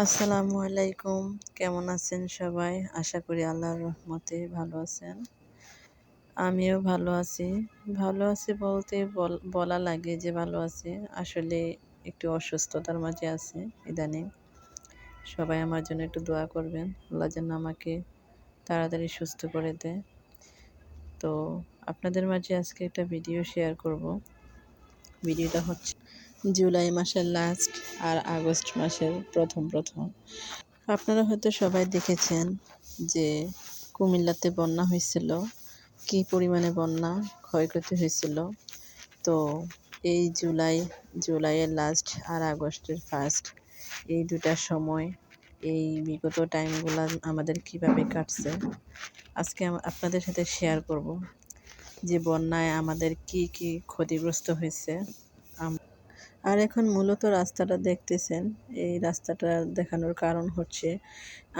আসসালামু আলাইকুম। কেমন আছেন সবাই? আশা করি আল্লাহর রহমতে ভালো আছেন। আমিও ভালো আছি। ভালো আছি বলতে বলা লাগে যে ভালো আছি। আসলে একটু অসুস্থতার মাঝে আছি ইদানিং। সবাই আমার জন্য একটু দোয়া করবেন। আল্লাহ যেন আমাকে তাড়াতাড়ি সুস্থ করে দেয়। তো আপনাদের মাঝে আজকে একটা ভিডিও শেয়ার করব। ভিডিওটা হচ্ছে জুলাই মাসের লাস্ট আর আগস্ট মাসের প্রথম প্রথম। আপনারা হয়তো সবাই দেখেছেন যে কুমিল্লাতে বন্যা হয়েছিল, কি পরিমাণে বন্যা ক্ষয়ক্ষতি হয়েছিল। তো এই জুলাই, জুলাইয়ের লাস্ট আর আগস্টের ফার্স্ট এই দুটা সময়, এই বিগত টাইমগুলো আমাদের কীভাবে কাটছে, আজকে আপনাদের সাথে শেয়ার করব। যে বন্যায় আমাদের কি কি ক্ষতিগ্রস্ত হয়েছে আর এখন মূলত রাস্তাটা দেখতেছেন, এই রাস্তাটা দেখানোর কারণ হচ্ছে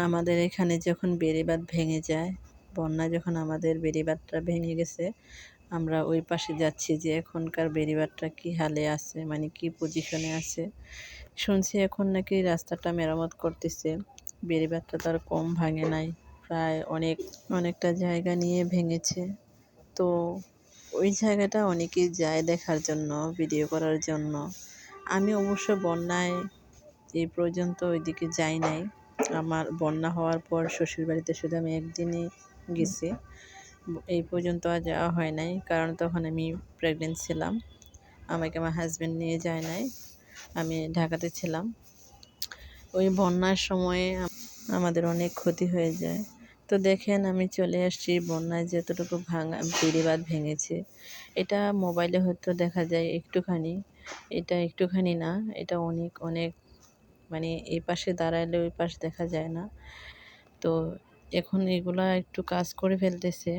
আমাদের এখানে যখন বেড়িবাঁধ ভেঙে যায়, বন্যা যখন আমাদের বেড়িবাঁধটা ভেঙে গেছে, আমরা ওই পাশে যাচ্ছি যে এখনকার বেড়িবাঁধটা কী হালে আছে মানে কি পজিশনে আছে। শুনছি এখন নাকি রাস্তাটা মেরামত করতেছে, বেড়িবাঁধটা তার কম ভাঙে নাই, প্রায় অনেক, অনেকটা জায়গা নিয়ে ভেঙেছে। তো ওই জায়গাটা অনেকেই যায় দেখার জন্য ভিডিও করার জন্য। আমি অবশ্য বন্যায় এই পর্যন্ত ওইদিকে যাই নাই। আমার বন্যা হওয়ার পর শ্বশুরবাড়িতে শুধু আমি একদিনই গেছি। এই পর্যন্ত আর যাওয়া হয় নাই, কারণ তখন আমি প্রেগনেন্ট ছিলাম। আমাকে আমার হাজব্যান্ড নিয়ে যায় নাই, আমি ঢাকাতে ছিলাম। ওই বন্যার সময়ে আমাদের অনেক ক্ষতি হয়ে যায়। তো দেখেন, আমি চলে আসছি বন্যায় যতটুকু ভাঙা বেড়িবাঁধ ভেঙেছে। এটা মোবাইলে হয়তো দেখা যায় একটুখানি। এটা একটুখানি না, এটা অনেক অনেক মানে এই পাশে দাঁড়াইলে ওই পাশ দেখা যায় না। তো এখন এগুলা একটু কাজ করে ফেলতেছে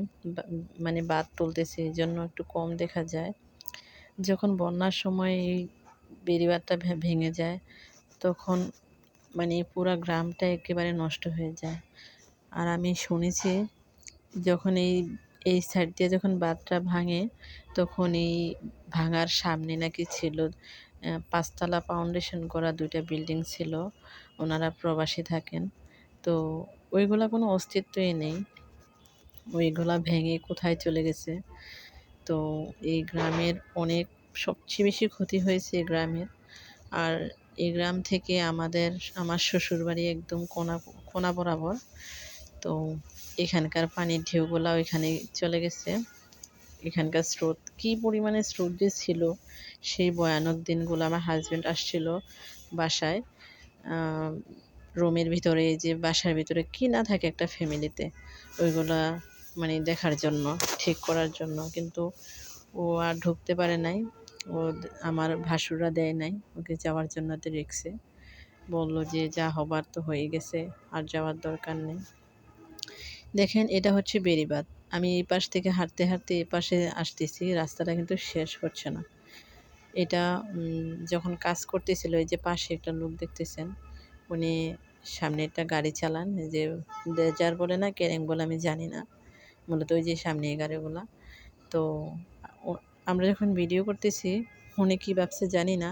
মানে বাদ তুলতেছে, এই জন্য একটু কম দেখা যায়। যখন বন্যার সময় এই বেড়িবাঁধটা ভেঙে যায়, তখন মানে পুরা গ্রামটা একেবারে নষ্ট হয়ে যায়। আর আমি শুনেছি যখন এই এই সাইড দিয়ে যখন বাঁধটা ভাঙে, তখন এই ভাঙার সামনে নাকি ছিল পাঁচতলা ফাউন্ডেশন করা দুইটা বিল্ডিং ছিল, ওনারা প্রবাসী থাকেন। তো ওইগুলা কোনো অস্তিত্বই নেই। ওইগুলা ভেঙে কোথায় চলে গেছে? তো এই গ্রামের অনেক, সবচেয়ে বেশি ক্ষতি হয়েছে এই গ্রামের। আর এই গ্রাম থেকে আমাদের, আমার শ্বশুরবাড়ি একদম কোনা কোনা বরাবর। তো এখানকার পানির ঢেউগুলা ওইখানে চলে গেছে। এখানকার স্রোত, কি পরিমাণে স্রোত যে ছিল, সেই ভয়ানক দিনগুলো আমার হাজব্যান্ড আসছিল বাসায়। রুমের ভিতরে যে বাসার ভিতরে কি না থাকে একটা ফ্যামিলিতে ওইগুলা মানে দেখার জন্য, ঠিক করার জন্য। কিন্তু ও আর ঢুকতে পারে নাই, ও আমার ভাসুরা দেয় নাই, ওকে যাওয়ার জন্য রেখছে। বলল যে যা হবার তো হয়ে গেছে, আর যাওয়ার দরকার নেই। দেখেন, এটা হচ্ছে বেড়িবাঁধ। আমি এই পাশ থেকে হাঁটতে হাঁটতে এ পাশে আসতেছি, রাস্তাটা কিন্তু শেষ হচ্ছে না। এটা যখন কাজ করতেছিল, এই যে পাশে একটা লোক দেখতেছেন, উনি সামনে একটা গাড়ি চালান যে ডেজার বলে না, কেরেং বলে, আমি জানি না। মূলত ওই যে সামনে এই গাড়িগুলা। তো আমরা যখন ভিডিও করতেছি, উনি কী ভাবছে জানি না,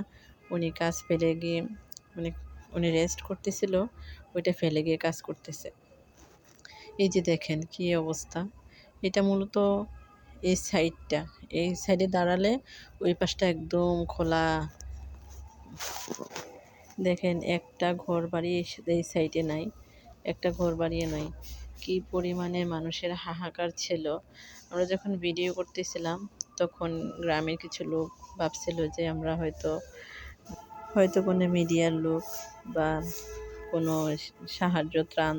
উনি কাজ ফেলে গিয়ে মানে উনি রেস্ট করতেছিল, ওইটা ফেলে গিয়ে কাজ করতেছে। এই যে দেখেন কি অবস্থা। এটা মূলত এই সাইডটা, এই সাইডে দাঁড়ালে ওই পাশটা একদম খোলা। দেখেন একটা ঘর বাড়ি এই সাইডে নাই, একটা ঘর বাড়িয়ে নাই। কি পরিমাণে মানুষের হাহাকার ছিল। আমরা যখন ভিডিও করতেছিলাম, তখন গ্রামের কিছু লোক ভাবছিল যে আমরা হয়তো হয়তো কোনো মিডিয়ার লোক বা কোনো সাহায্য ত্রাণ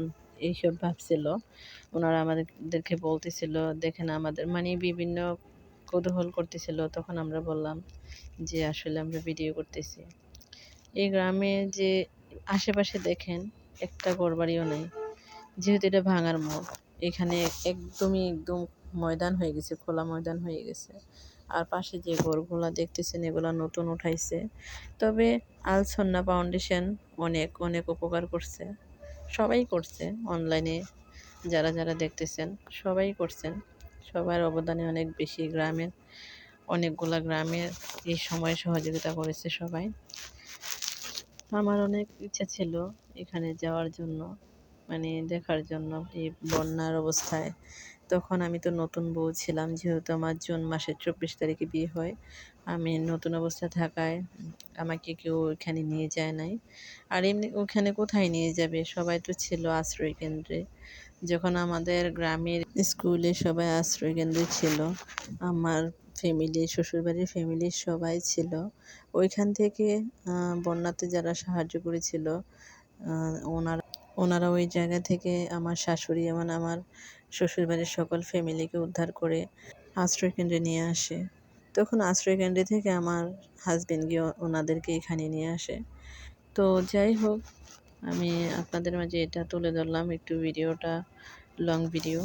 এইসব ভাবছিল। ওনারা আমাদেরকে বলতেছিল, দেখেন আমাদের মানে বিভিন্ন কৌতূহল করতেছিল। তখন আমরা বললাম যে, আসলে আমরা ভিডিও করতেছি। এই গ্রামে যে আশেপাশে দেখেন, একটা ঘরবাড়িও নেই। যেহেতু এটা ভাঙার মোড়, এখানে একদমই একদম ময়দান হয়ে গেছে, খোলা ময়দান হয়ে গেছে। আর পাশে যে ঘরগুলো দেখতেছেন, এগুলো নতুন উঠাইছে। তবে আলসন্না ফাউন্ডেশন অনেক অনেক উপকার করছে। সবাই করছে অনলাইনে যারা যারা দেখতেছেন, সবাই করছেন। সবার অবদানে অনেক বেশি গ্রামের, অনেকগুলা গ্রামের এই সময় সহযোগিতা করেছে সবাই। আমার অনেক ইচ্ছা ছিল এখানে যাওয়ার জন্য মানে দেখার জন্য এই বন্যার অবস্থায়। তখন আমি তো নতুন বউ ছিলাম, যেহেতু আমার জুন মাসের চব্বিশ তারিখে বিয়ে হয়। আমি নতুন অবস্থায় থাকায় আমাকে কেউ ওইখানে নিয়ে যায় নাই। আর এমনি ওখানে কোথায় নিয়ে যাবে? সবাই তো ছিল আশ্রয় কেন্দ্রে। যখন আমাদের গ্রামের স্কুলে সবাই আশ্রয় কেন্দ্রে ছিল, আমার ফ্যামিলি শ্বশুরবাড়ির ফ্যামিলির সবাই ছিল। ওইখান থেকে বন্যাতে যারা সাহায্য করেছিল ওনারা ওনারা ওই জায়গা থেকে আমার শাশুড়ি এবং আমার শ্বশুরবাড়ির সকল ফ্যামিলিকে উদ্ধার করে আশ্রয়কেন্দ্রে নিয়ে আসে। তখন আশ্রয়কেন্দ্রে থেকে আমার হাজবেন্ড গিয়ে ওনাদেরকে এখানে নিয়ে আসে। তো যাই হোক, আমি আপনাদের মাঝে এটা তুলে ধরলাম একটু ভিডিওটা লং ভিডিও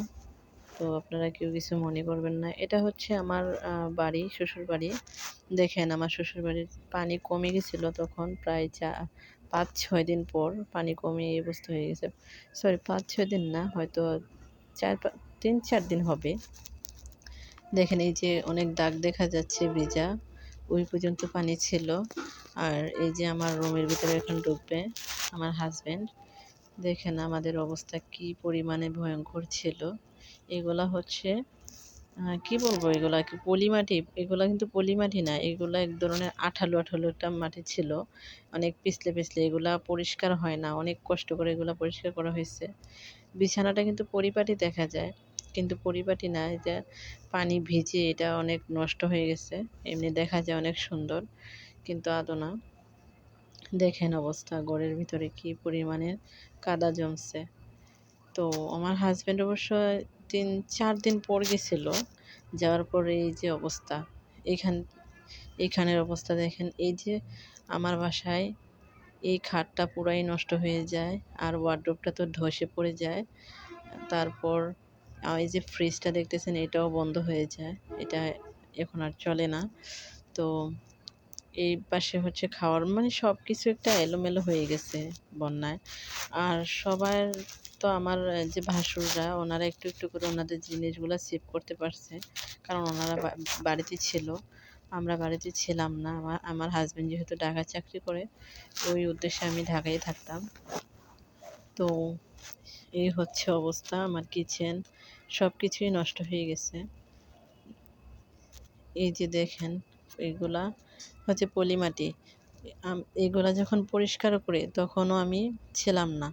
তো আপনারা কেউ কিছু মনে করবেন না। এটা হচ্ছে আমার বাড়ি শ্বশুর বাড়ি দেখেন, আমার শ্বশুর বাড়ির পানি কমে গেছিল তখন প্রায় চা পাঁচ ছয় দিন পর পানি কমে অবস্থা হয়ে গেছে। সরি পাঁচ ছয় দিন না, হয়তো চার তিন চার দিন হবে। দেখেন এই যে অনেক দাগ দেখা যাচ্ছে ভেজা, ওই পর্যন্ত পানি ছিল। আর এই যে আমার রুমের ভিতরে এখন ডুববে আমার হাজব্যান্ড দেখেন আমাদের অবস্থা কি পরিমাণে ভয়ঙ্কর ছিল। এগুলা হচ্ছে কি বলব? এগুলা কি পলি মাটি এগুলা কিন্তু পলি মাটি না, এগুলা এক ধরনের আঠালো আঠালো একটা মাটি ছিল। অনেক পিছলে পিছলে এগুলা পরিষ্কার হয় না, অনেক কষ্ট করে এগুলা পরিষ্কার করা হয়েছে। বিছানাটা কিন্তু পরিপাটি দেখা যায়, কিন্তু পরিপাটি না এটা পানি ভিজে এটা অনেক নষ্ট হয়ে গেছে, এমনি দেখা যায় অনেক সুন্দর, কিন্তু আদৌ না। দেখেন অবস্থা, ঘরের ভিতরে কি পরিমাণের কাদা জমছে। তো আমার হাজব্যান্ড অবশ্য তিন, চার দিন পর গেছিল। যাওয়ার পরে এই যে অবস্থা। এখান, এখানের অবস্থা দেখেন। এই যে আমার বাসায় এই খাটটা পুরাই নষ্ট হয়ে যায়, আর ওয়ার্ড্রোবটা তো ধসে পড়ে যায়। তারপর এই যে ফ্রিজটা দেখতেছেন, এটাও বন্ধ হয়ে যায়। এটা এখন আর চলে না। তো এই পাশে হচ্ছে খাওয়ার মানে সব কিছু একটা এলোমেলো হয়ে গেছে বন্যায়। আর সবার তো আমার যে ভাসুররা, ওনারা একটু একটু করে ওনাদের জিনিসগুলো সেভ করতে পারছে। কারণ ওনারা বাড়িতে ছিল। আমরা বাড়িতে ছিলাম না। আমার আমার হাজব্যান্ড যেহেতু ঢাকা চাকরি করে ওই উদ্দেশ্যে আমি ঢাকায় থাকতাম। তো এই হচ্ছে অবস্থা, আমার কিচেন সব কিছুই নষ্ট হয়ে গেছে। এই যে দেখেন, এগুলা হচ্ছে পলিমাটি। এগুলা যখন পরিষ্কার করে, তখনও আমি ছিলাম না।